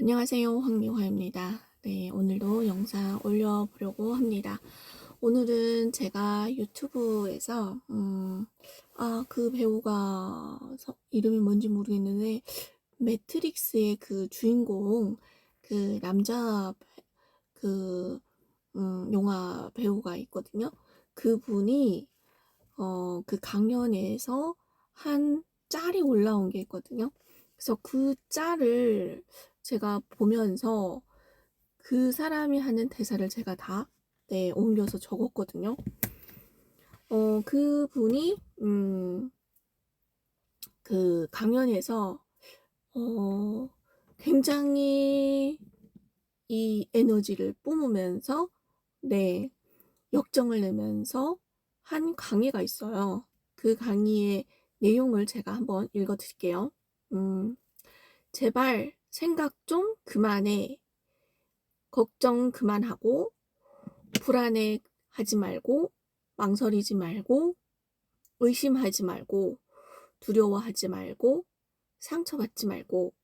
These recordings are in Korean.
안녕하세요. 황미화입니다. 네, 오늘도 영상 올려보려고 합니다. 오늘은 제가 유튜브에서, 음, 아, 그 배우가 서- 이름이 뭔지 모르겠는데, 매트릭스의 그 주인공, 그 남자, 배- 그, 음, 영화 배우가 있거든요. 그분이, 어, 그 강연에서 한 짤이 올라온 게 있거든요. 그래서 그 짤을 제가 보면서 그 사람이 하는 대사를 제가 다, 네, 옮겨서 적었거든요. 어, 그 분이, 음, 그 강연에서, 어, 굉장히 이 에너지를 뿜으면서, 네, 역정을 내면서 한 강의가 있어요. 그 강의의 내용을 제가 한번 읽어 드릴게요. 음, 제발 생각 좀 그만해. 걱정 그만하고, 불안해 하지 말고, 망설이지 말고, 의심하지 말고, 두려워하지 말고, 상처받지 말고,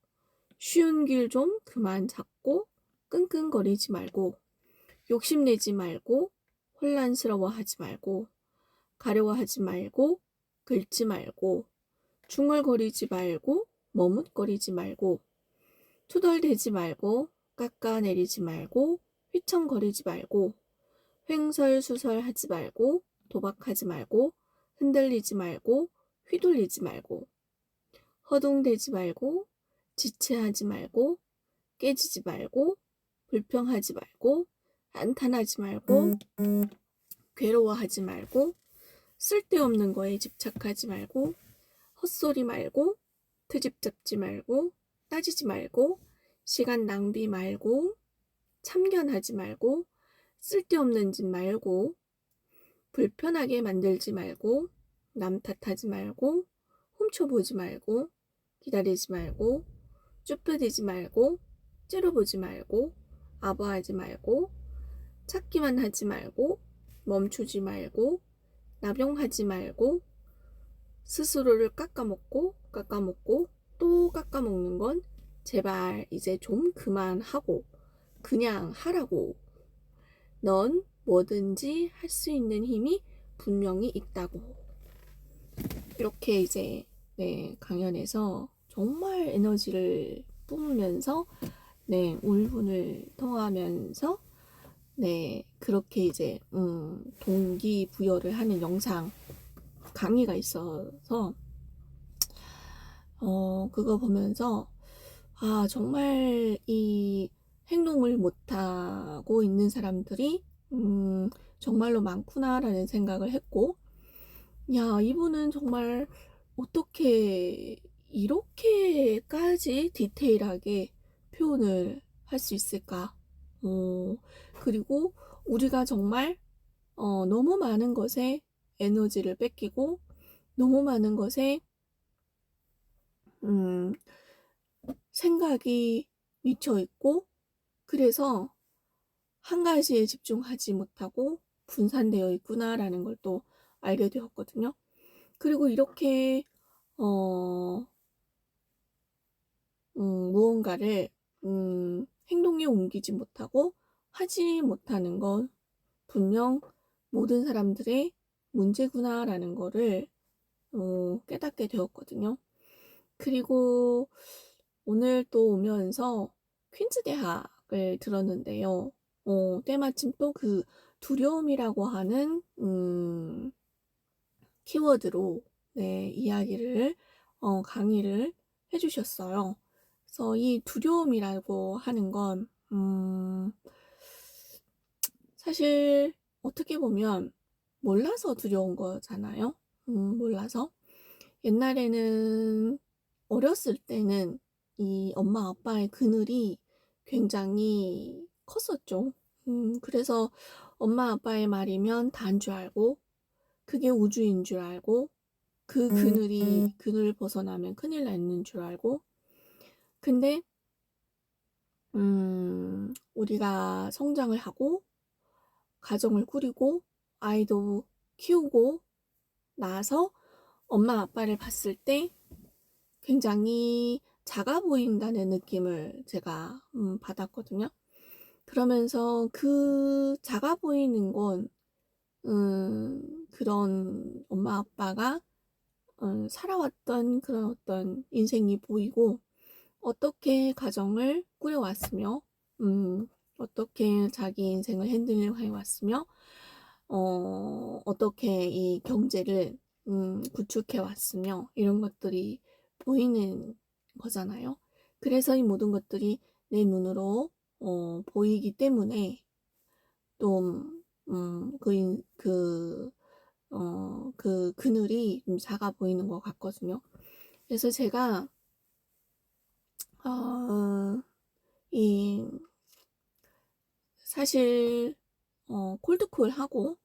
쉬운 길 좀 그만 잡고, 끙끙거리지 말고, 욕심내지 말고, 혼란스러워하지 말고, 가려워하지 말고, 긁지 말고, 중얼거리지 말고, 머뭇거리지 말고, 투덜대지 말고, 깎아내리지 말고, 휘청거리지 말고, 횡설수설하지 말고, 도박하지 말고, 흔들리지 말고, 휘둘리지 말고, 허둥대지 말고, 지체하지 말고, 깨지지 말고, 불평하지 말고, 안탄하지 말고, 괴로워하지 말고, 쓸데없는 거에 집착하지 말고, 헛소리 말고, 트집 잡지 말고, 따지지 말고, 시간 낭비 말고, 참견하지 말고, 쓸데없는 짓 말고, 불편하게 만들지 말고, 남 탓하지 말고, 훔쳐보지 말고, 기다리지 말고, 쭈뼛대지 말고, 째려보지 말고, 아부하지 말고, 찾기만 하지 말고, 멈추지 말고, 나병하지 말고, 스스로를 깎아먹고, 깎아먹고, 또 깎아먹는 건 제발 이제 좀 그만하고, 그냥 하라고. 넌 뭐든지 할 수 있는 힘이 분명히 있다고. 이렇게 이제, 네, 강연에서 정말 에너지를 뿜으면서, 네, 울분을 통하면서, 네, 그렇게 이제, 음, 동기 부여를 하는 영상, 강의가 있어서, 어, 그거 보면서, 아, 정말 이 행동을 못하고 있는 사람들이, 음, 정말로 많구나라는 생각을 했고, 야, 이분은 정말 어떻게 이렇게까지 디테일하게 표현을 할 수 있을까? 어, 그리고 우리가 정말, 어, 너무 많은 것에 에너지를 뺏기고, 너무 많은 것에, 음, 생각이 미쳐 있고, 그래서 한 가지에 집중하지 못하고 분산되어 있구나라는 걸 또 알게 되었거든요. 그리고 이렇게, 어, 음, 무언가를, 음, 행동에 옮기지 못하고 하지 못하는 건 분명 모든 사람들의 문제구나라는 거를, 어, 깨닫게 되었거든요. 그리고 오늘 또 오면서 퀸즈 대학을 들었는데요. 어, 때마침 또 그 두려움이라고 하는, 음, 키워드로, 네, 이야기를, 어, 강의를 해주셨어요. 그래서 이 두려움이라고 하는 건, 음, 사실 어떻게 보면 몰라서 두려운 거잖아요. 음, 몰라서. 옛날에는 어렸을 때는 이 엄마 아빠의 그늘이 굉장히 컸었죠. 음, 그래서 엄마 아빠의 말이면 다인 줄 알고, 그게 우주인 줄 알고, 그 그늘이, 그늘 벗어나면 큰일 나는 줄 알고, 근데, 음, 우리가 성장을 하고, 가정을 꾸리고, 아이도 키우고, 나서 엄마 아빠를 봤을 때 굉장히 작아 보인다는 느낌을 제가 음 받았거든요. 그러면서 그 작아 보이는 건 음 그런 엄마 아빠가 음 살아왔던 그런 어떤 인생이 보이고 어떻게 가정을 꾸려 왔으며 음 어떻게 자기 인생을 핸들링해 왔으며 어 어떻게 이 경제를 음 구축해 왔으며 이런 것들이 보이는 거잖아요. 그래서 이 모든 것들이 내 눈으로 어 보이기 때문에 좀 음그인그어 그 그늘이 좀 작아 보이는 것 같거든요. 그래서 제가 어 이 사실 어 콜드콜하고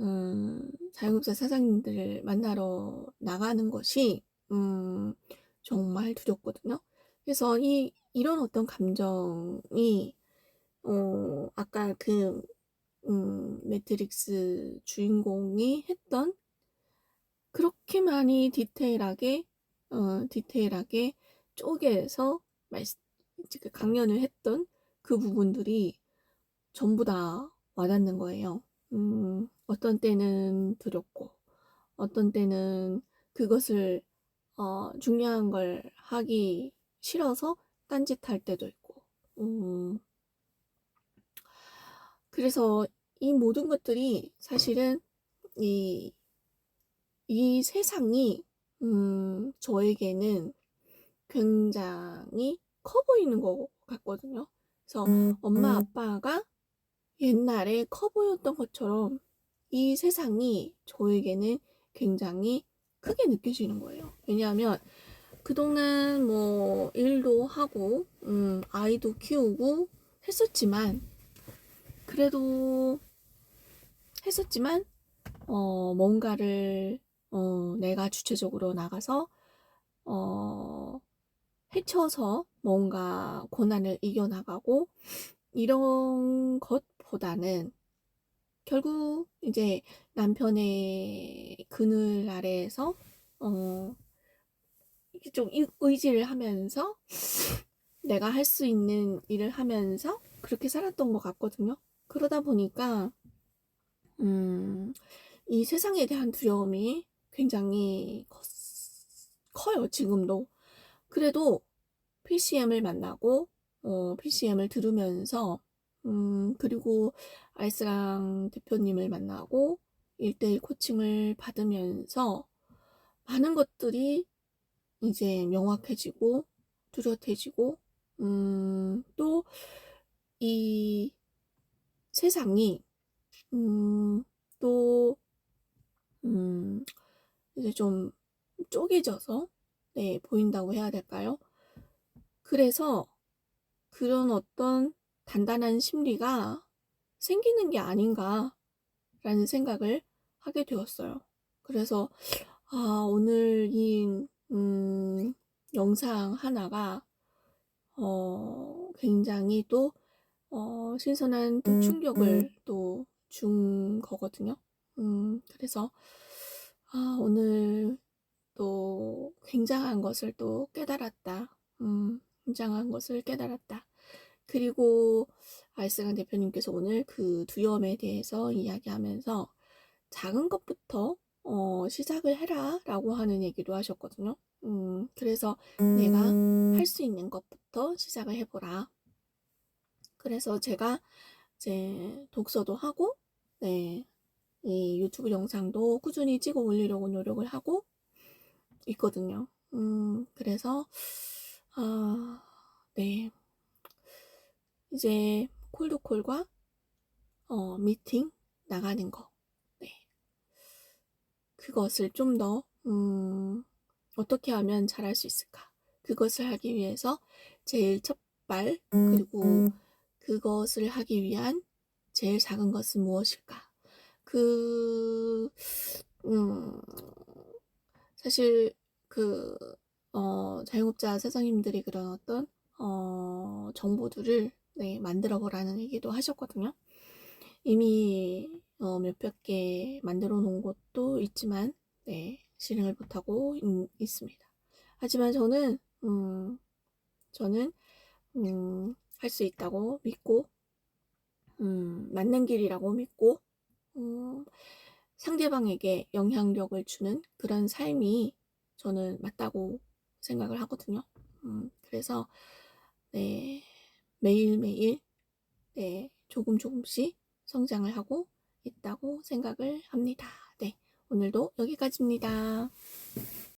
음 자영업자 사장님들을 만나러 나가는 것이 음 정말 두렵거든요. 그래서 이 이런 어떤 감정이 어 아까 그 음 매트릭스 주인공이 했던 그렇게 많이 디테일하게 어 디테일하게 쪼개서 이제 그 강연을 했던 그 부분들이 전부 다 와닿는 거예요. 음 어떤 때는 두렵고 어떤 때는 그것을 어 중요한 걸 하기 싫어서 딴짓할 때도 있고. 음 그래서 이 모든 것들이 사실은 이 이 세상이 음 저에게는 굉장히 커 보이는 것 같거든요. 그래서 엄마 아빠가 옛날에 커 보였던 것처럼 이 세상이 저에게는 굉장히 크게 느껴지는 거예요. 왜냐하면 그동안 뭐 일도 하고 음 아이도 키우고 했었지만 그래도 했었지만 어 뭔가를 어 내가 주체적으로 나가서 어 헤쳐서 뭔가 고난을 이겨 나가고 이런 것보다는 결국 이제 남편의 그늘 아래에서 어 이렇게 좀이 의지를 하면서 내가 할 수 있는 일을 하면서 그렇게 살았던 것 같거든요. 그러다 보니까 음 이 세상에 대한 두려움이 굉장히 컸 커요 지금도. 그래도 PCM을 만나고 어 PCM을 들으면서 음 그리고 알스랑 대표님을 만나고 1:1 코칭을 받으면서 많은 것들이 이제 명확해지고 뚜렷해지고 음 또 이 세상이 음 또 음 이제 좀 쪼개져서 네 보인다고 해야 될까요? 그래서 그런 어떤 단단한 심리가 생기는 게 아닌가라는 생각을 하게 되었어요. 그래서 아 오늘 이 음 영상 하나가 어 굉장히 또 어 신선한 또 충격을 또 준 거거든요. 음 그래서 아 오늘 또 굉장한 것을 또 깨달았다. 음 굉장한 것을 깨달았다. 그리고 알스랑 대표님께서 오늘 그 두려움에 대해서 이야기하면서 "작은 것부터 어 시작을 해라."라고 하는 얘기도 하셨거든요. 음 그래서 "내가 할 수 있는 것부터 시작을 해 보라." 그래서 제가 이제 독서도 하고 네 이 유튜브 영상도 꾸준히 찍어 올리려고 노력을 하고 있거든요. 음 그래서 아 네. 이제 콜드콜과 어 미팅 나가는 거. 네. 그것을 좀 더 음 '어떻게 하면 잘할 수 있을까?' 그것을 하기 위해서 제일 첫 발 그리고 그것을 하기 위한 제일 작은 것은 무엇일까? 그 음 사실 그 어 자영업자 사장님들이 그런 어떤 어 정보들을 네 만들어 보라는 얘기도 하셨거든요. 이미 어 몇백 개 만들어 놓은 것도 있지만 네 실행을 못 하고 있 있습니다. 하지만 저는 음 저는 음 할 수 있다고 믿고 음 맞는 길이라고 믿고 음 상대방에게 영향력을 주는 그런 삶이 저는 맞다고 생각을 하거든요. 음 그래서 네 매일매일 네 조금 조금씩 성장을 하고 있다고 생각을 합니다. 네 오늘도 여기까지입니다.